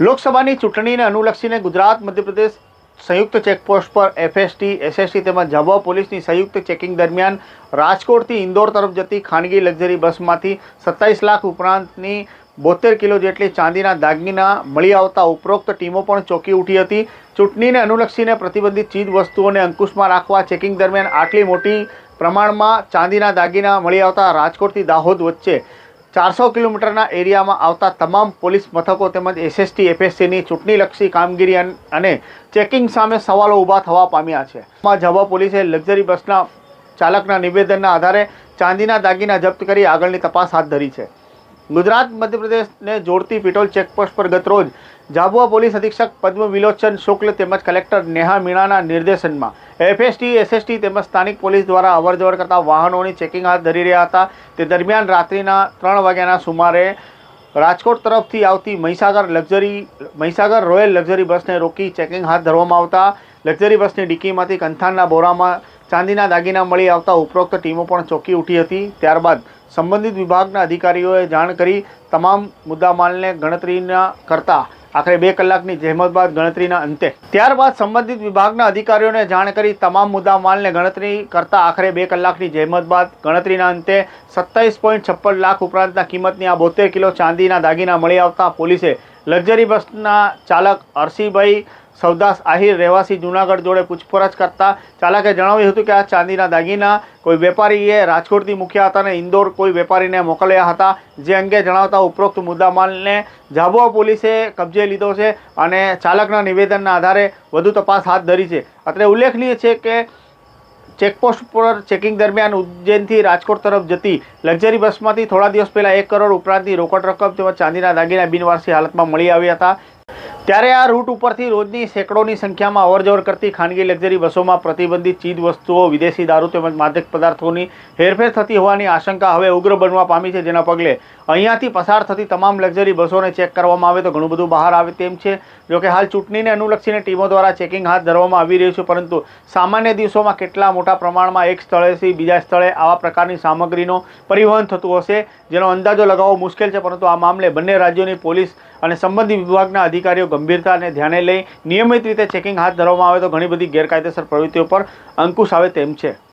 લોકસભાની ચૂંટણીને અનુલક્ષીને ગુજરાત, મધ્યપ્રદેશ સંયુક્ત ચેકપોસ્ટ પર એફએસટી એસએસટી તેમજ ઝાબવા પોલીસની સંયુક્ત ચેકિંગ દરમિયાન રાજકોટથી ઇન્દોર તરફ જતી ખાનગી લક્ઝરી બસમાંથી સત્તાવીસ લાખ ઉપરાંતની બોતેર કિલો જેટલી ચાંદીના દાગીના મળી આવતા ઉપરોક્ત ટીમો પણ ચોંકી ઉઠી હતી. ચૂંટણીને અનુલક્ષીને પ્રતિબંધિત ચીજ વસ્તુઓને અંકુશમાં રાખવા ચેકિંગ દરમિયાન આટલી મોટી પ્રમાણમાં ચાંદીના દાગીના મળી આવતા રાજકોટથી દાહોદ વચ્ચે ચારસો કિલોમીટરના એરિયામાં આવતા તમામ પોલીસ મથકો તેમજ એસએસટી એફએસસીની ચૂંટણીલક્ષી કામગીરી અને ચેકિંગ સામે સવાલો ઊભા થવા પામ્યા છે. ઝાબા પોલીસે લક્ઝરી બસના ચાલકના નિવેદનના આધારે ચાંદીના દાગીના જપ્ત કરી આગળની તપાસ હાથ ધરી છે. ગુજરાત મધ્યપ્રદેશને જોડતી પિટોલ ચેકપોસ્ટ પર ગત રોજ ઝાબુઆ પોલીસ અધિક્ષક પદ્મ વિલોચન શુક્લ તેમજ કલેક્ટર નેહા મીણાના નિર્દેશનમાં એફએસટી, એસએસટી તેમજ સ્થાનિક પોલીસ દ્વારા અવરજવર કરતા વાહનોની ચેકિંગ હાથ ધરી રહ્યા હતા. તે દરમિયાન રાત્રિના ત્રણ વાગ્યાના સુમારે રાજકોટ તરફથી આવતી Mahisagar luxury, Mahisagar royal luxury બસને રોકી ચેકિંગ હાથ ધરવામાં આવતા લક્ઝરી બસની ડિક્કીમાંથી કંથાનના બોરામાં ચાંદીના દાગીના મળી આવતા ઉપરોક્ત ટીમો પણ ચોંકી ઉઠી હતી. ત્યારબાદ સંબંધિત વિભાગના અધિકારીઓએ જાણ કરી તમામ મુદ્દામાલને ગણતરીના કરતા આખરે બે કલાકની જહેમત બાદ ગણતરીના અંતે. ત્યારબાદ સંબંધિત વિભાગના અધિકારીઓને જાણ કરી તમામ મુદ્દામાલને ગણતરી કરતા આખરે બે કલાકની જહેમત બાદ ગણતરીના અંતે સત્તાવીસ પોઈન્ટ છપ્પન લાખ ઉપરાંતના કિંમતની આ બોતેર કિલો ચાંદીના દાગીના મળી આવતા પોલીસે લક્ઝરી બસના ચાલક અરસીભાઈ સૌદાસ આહિર રહેવાસી જુનાગઢ જોડે પૂછપરછ કરતા ચાલકે જણાવ્યું હતું કે આ ચાંદીના દાગીના કોઈ વેપારીએ રાજકોટથી મૂક્યા હતા અને ઇન્દોર કોઈ વેપારીને મોકલ્યા હતા. જે અંગે જણાવતા ઉપરોક્ત મુદ્દામાલને ઝાબુઆ પોલીસે કબજે લીધો છે અને ચાલકના નિવેદનના આધારે વધુ તપાસ હાથ ધરી છે. અત્રે ઉલ્લેખનીય છે કે ચેકપોસ્ટ પર ચેકિંગ દરમિયાન ઉજ્જૈનથી રાજકોટ તરફ જતી લક્ઝરી બસમાંથી થોડા દિવસ પહેલાં એક કરોડ ઉપરાંતની રોકડ રકમ તેમજ ચાંદીના દાગીના બિનવારસી હાલતમાં મળી આવ્યા હતા. ત્યારે આ રૂટ ઉપરથી રોજની સેંકડોની સંખ્યામાં અવરજવર કરતી ખાનગી લક્ઝરી બસોમાં પ્રતિબંધિત ચીજ વસ્તુઓ વિદેશી દારૂ તેમજ માદક પદાર્થોની હેરફેર થતી હોવાની આશંકા હવે ઉગ્ર બનવા પામી છે. જેના પગલે અહીંયાથી પસાર થતી તમામ લક્ઝરી બસોને ચેક કરવામાં આવે તો ઘણું બધું બહાર આવે તેમ છે. જોકે હાલ ચૂંટણીને અનુલક્ષીને ટીમો દ્વારા ચેકિંગ હાથ ધરવામાં આવી રહ્યું છે, પરંતુ સામાન્ય દિવસોમાં કેટલા મોટા પ્રમાણમાં એક સ્થળેથી બીજા સ્થળે આવા પ્રકારની સામગ્રીનો પરિવહન થતું હશે, જેનો અંદાજો લગાવવો મુશ્કેલ છે, પરંતુ આ મામલે બંને રાજ્યોની પોલીસ અને સંબંધિત વિભાગના અધિકારીઓ ગંભીરતાને ધ્યાને લઈ નિયમિત રીતે ચેકિંગ હાથ ધરવામાં આવે તો ઘણી બધી ગેરકાયદેસર પ્રવૃત્તિઓ પર અંકુશ આવે તેમ છે.